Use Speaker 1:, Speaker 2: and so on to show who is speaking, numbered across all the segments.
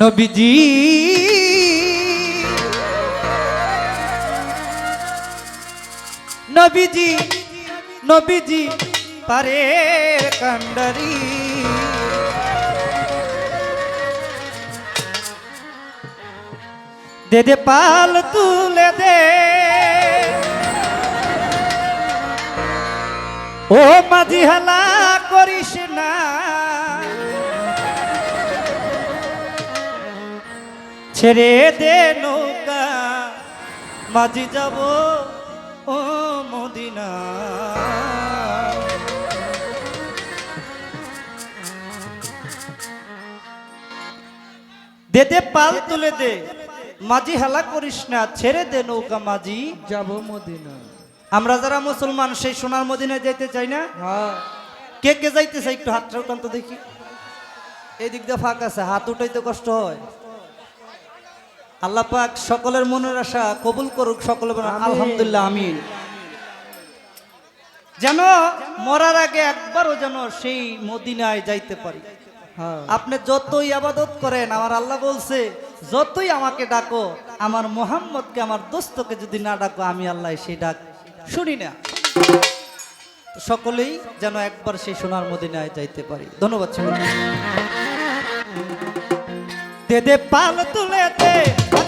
Speaker 1: নবীজি। নবীজি নবীজি পারে কান্ডারি দে দে পাল তুলে দে। ও মাঝি হালা ছেড়ে দে নৌকা। মাঝি যাব ও মদিনা। দে দে পাল তুলে দে। মাঝি হেলা করিস না ছেড়ে দে নৌকা মাঝি।
Speaker 2: যাব মদিনা।
Speaker 1: আমরা যারা মুসলমান সেই সোনার মদিনায় যেতে চাই না?
Speaker 2: হ্যাঁ।
Speaker 1: কে কে যাইতে চাই একটু হাতটা উঠান তো দেখি। এই দিক দিয়ে ফাঁক আছে হাত উঠাইতে কষ্ট হয়। আল্লাহ পাক সকলের মনের আশা কবুল করুক সকলে। আলহামদুলিল্লাহ আমিন। যেন মরার আগে একবারও যেন সেই মদিনায় যাইতে পারি।
Speaker 2: হ্যাঁ।
Speaker 1: আপনি যতই আবাদত করেন আমার আল্লাহ বলছে যতই আমাকে ডাকো আমার মোহাম্মদকে আমার দোস্তকে যদি না ডাকো আমি আল্লাহ সেই ডাক শুনি না। সকলেই যেন একবার সেই সোনার মদিনায় যাইতে পারি। ধন্যবাদ ছেলে দে দে পাল তুলে দে।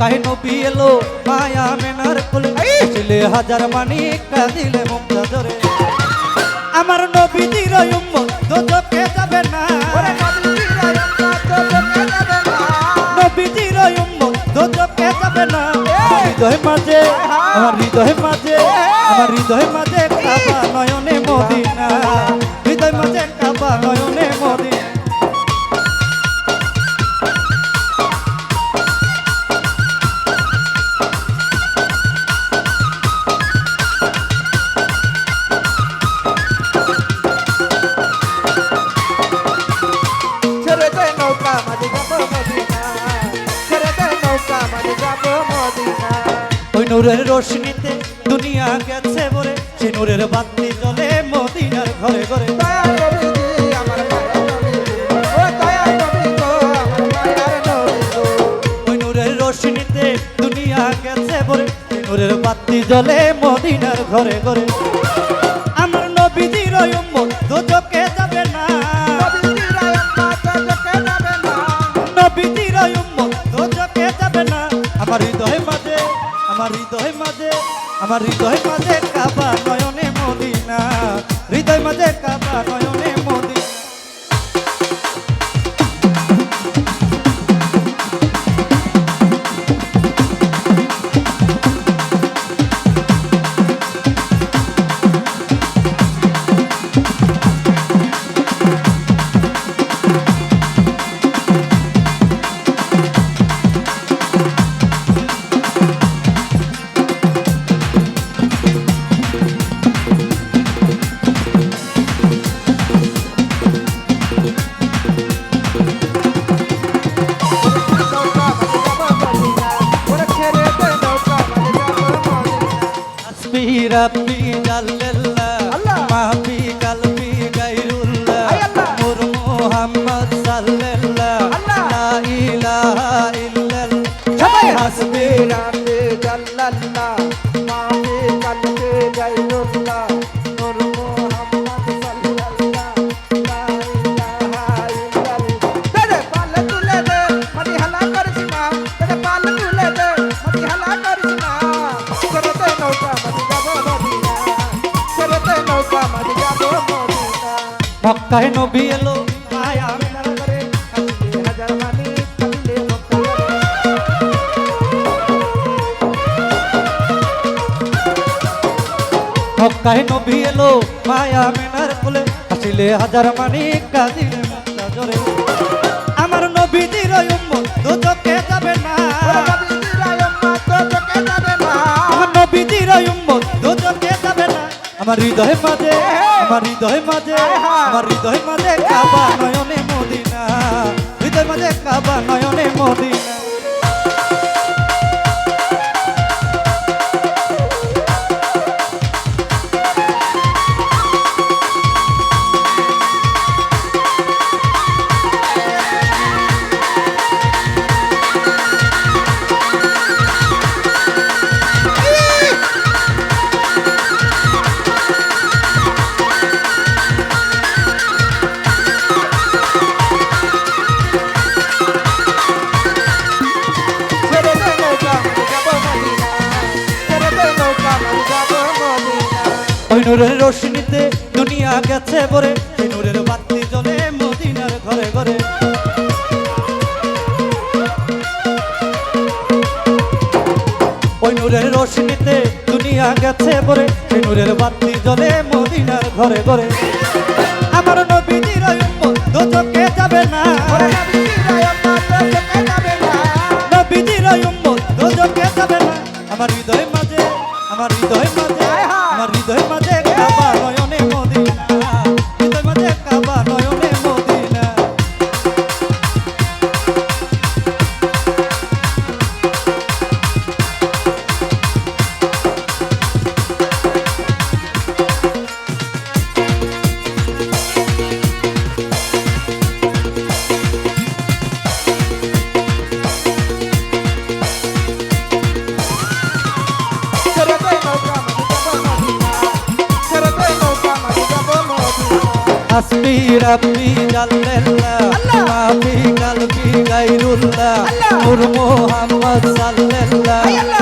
Speaker 1: মক্কায় নবী এলো মায়া মেনার কুলে হাসিলে হাজার মানিক কাঁদিলে মক্কা জলে আমার নবীজির উম্মত দোজকে যাবে না। নবীজির উম্মত দোজকে যাবে না। হৃদয় মাঝে আমার হৃদয় মাঝে আমার হৃদয় মাঝে কাবা নয়নে মদিনা। হৃদয় মাঝে কাবা নয়নে নূরের রোশনিতে দুনিয়া গেছে বলে, সে নূরের বাতি জলে মদিনার ঘরে ঘরে। নূরের বাতি জলে মদিনার ঘরে ঘরে। আমার হৃদয় মাঝে
Speaker 2: Tonight.
Speaker 1: মক্কায় নবী এলো মায়া মেনার কোলে। হাসিলে হাজার মানিক কাঁদিলে মুক্তা জোরে। আমার নবীজির উম্মত যাবে না। আমার নবীজির উম্মত দুজকে যাবে না। আমার হৃদয় মাঝে আমার হৃদয় মাঝে আমার হৃদয় মাঝে কাবা নয়নে মদিনা। হৃদয় মাঝে কাবা নয়নে মদিনা। নূরের রোশনীতে দুনিয়া গেছে ভরে নূরের বাতি জ্বলে মদিনার ঘরে ঘরে। ওই নূরের রোশনীতে দুনিয়া গেছে ভরে নূরের বাতি জ্বলে মদিনার ঘরে ঘরে। আমার নবীজির দুজকে যাবে না। নবীজির দুজকে যাবে না। আমার হৃদয় মাঝে আমার হৃদয় মাঝে। মাফি কালবি গায়রুল্লাহ
Speaker 2: আল্লাহ।
Speaker 1: নূর মুহাম্মদ সাল্লাল্লাহ।
Speaker 2: আয়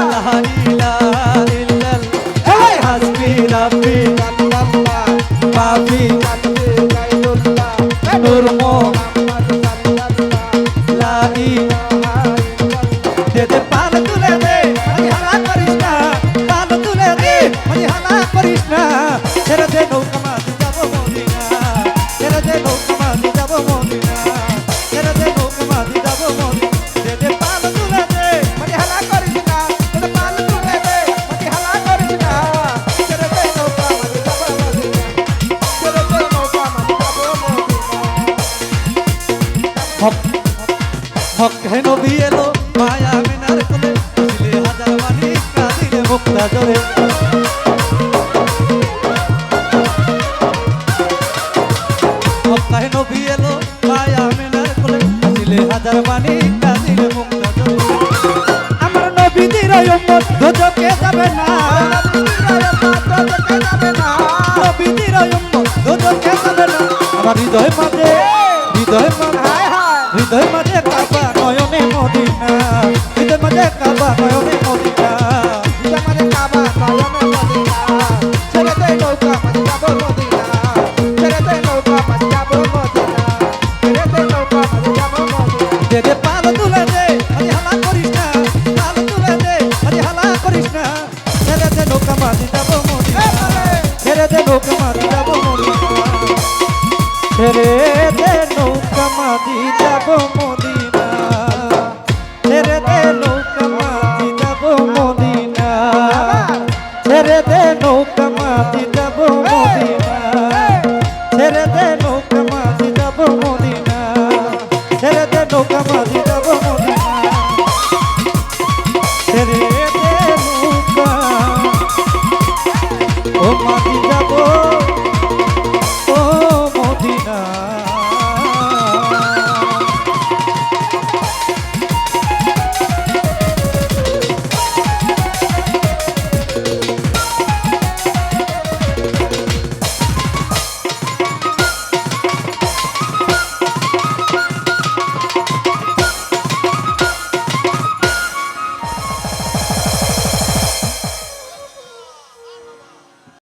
Speaker 1: মদিনা